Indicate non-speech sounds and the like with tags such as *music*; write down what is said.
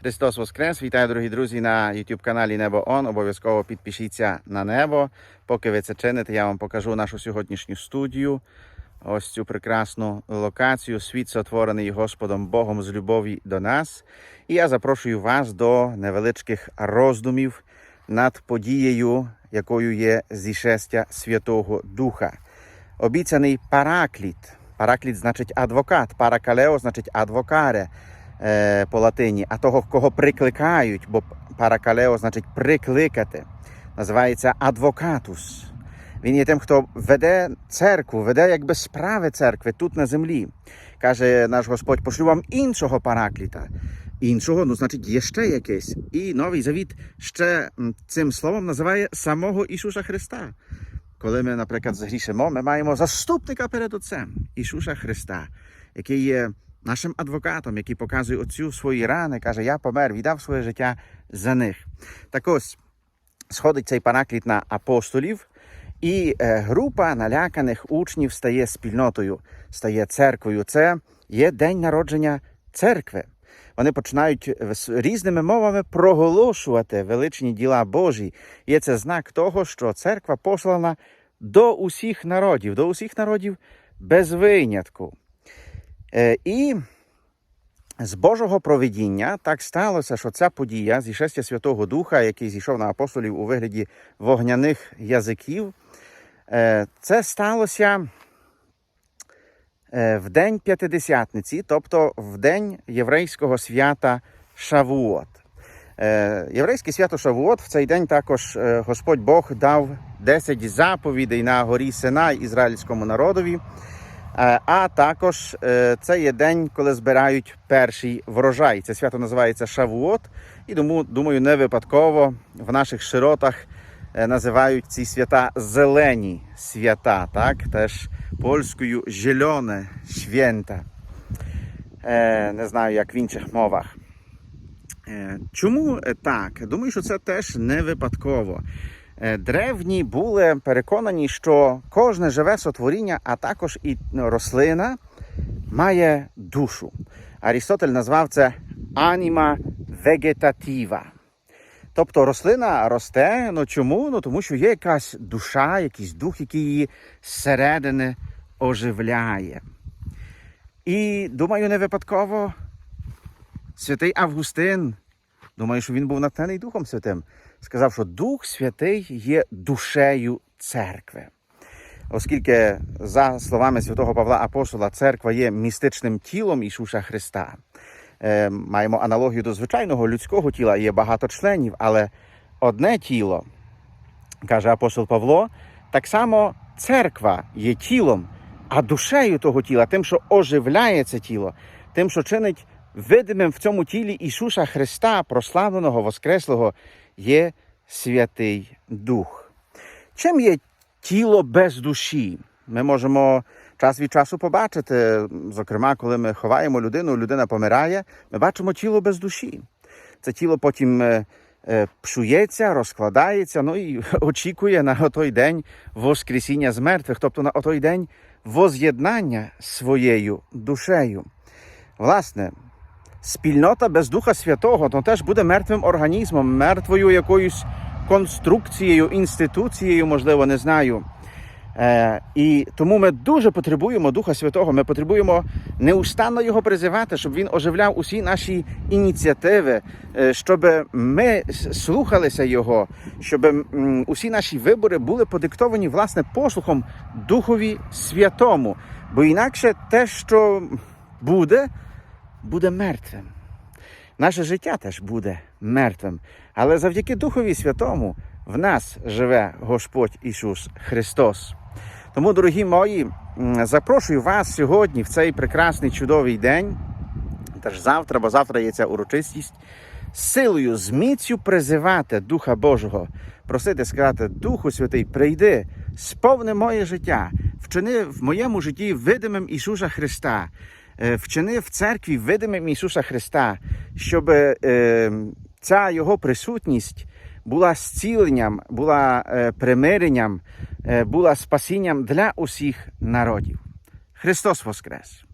Христос Воскрес! Вітаю, дорогі друзі, на YouTube каналі Небо Он. Обов'язково підпишіться на небо. Поки ви це чините, я вам покажу нашу сьогоднішню студію. Ось цю прекрасну локацію. Світ сотворений Господом Богом з любові до нас. І я запрошую вас до невеличких роздумів над подією, якою є зішестя Святого Духа. Обіцяний паракліт. Паракліт значить адвокат, паракалео значить адвокаре е, по латині, а того, кого прикликають, бо паракалео значить прикликати. Називається адвокатус. Він є тим, хто веде церкву, веде якби справи церкви тут на землі. Каже наш Господь, пошлю вам іншого паракліта. Іншого, ну значить, є ще якийсь. І новий завіт ще цим словом називає самого Ісуса Христа. Коли ми, наприклад, згрішимо, ми маємо заступника перед Отцем Ісуса Христа, який є нашим адвокатом, який показує Отцю свої рани, каже: Я помер, віддав своє життя за них. Так ось сходить цей паракліт на апостолів, і е, група наляканих учнів стає спільнотою, стає церквою. Це є день народження церкви. Вони починають різними мовами проголошувати величні діла Божі. Є це знак того, що церква послана до усіх народів, до усіх народів без винятку. Е, І з Божого провидіння так сталося, що ця подія зішестя Святого Духа, який зійшов на апостолів у вигляді вогняних язиків, е, це сталося е, в день П'ятидесятниці, тобто в день єврейського свята Шавуот. Єврейське свято Шавуот в цей день також Господь Бог дав 10 заповідей на горі Синай ізраїльському народові. Е, А також е, це є день, коли збирають перший врожай. Це свято називається Шавуот, і тому думаю, не випадково в наших широтах е, називають ці свята зелені свята, так теж польською зелене свята. Не знаю, як в інших мовах. Чому так? Думаю, що це теж не випадково. Е, Древні були переконані, що кожне живе сотворіння, а також і рослина має душу. Арістотель назвав це аніма вегетатива. Тобто рослина росте. Ну чому? Ну тому що є якась душа, якийсь дух, який її зсередини оживляє. І думаю, не випадково святий Августин, думаю, що він був натхнений Духом Святим, сказав, що Дух Святий є душею церкви. Оскільки, за словами святого Павла Апостола, церква є містичним тілом Ісуса Христа. Е, маємо аналогію до звичайного людського тіла, є багато членів, але одне тіло, каже апостол Павло, так само церква є тілом, а душею того тіла, тим, що оживляє це тіло, тим, що чинить видимим в цьому тілі Ісуса Христа, прославленого, Воскреслого, є Святий Дух. Чим є тіло без душі? Ми можемо час від часу побачити, зокрема, коли ми ховаємо людину, людина помирає, ми бачимо тіло без душі. Це тіло потім е, е, пшується, розкладається, ну і *laughs* очікує на той день Воскресіння з мертвих, тобто на той день воз'єднання своєю душею. Власне, спільнота без Духа Святого то теж буде мертвим організмом, мертвою якоюсь конструкцією, інституцією, можливо, не знаю. Е, і тому ми дуже потребуємо Духа Святого. Ми потребуємо неустанно його призивати, щоб він оживляв усі наші ініціативи, е, щоб ми слухалися Його, щоб усі наші вибори були подиктовані власне послухом Духові Святому. Бо інакше те, що буде, буде мертвим. Наше життя теж буде мертвим. Але завдяки Духові Святому в нас живе Господь Ісус Христос. Тому, дорогі мої, запрошую вас сьогодні в цей прекрасний чудовий день, теж завтра, бо завтра є ця урочистість, силою, з міцю призивати Духа Божого, просити сказати, Духу Святий, прийди, сповни моє життя, вчини в моєму житті видимим Ісуса Христа, е, вчини в церкві видимим Ісуса Христа, щоб е, ця Його присутність була зціленням, була е, примиренням, була спасінням для усіх народів. Христос Воскрес!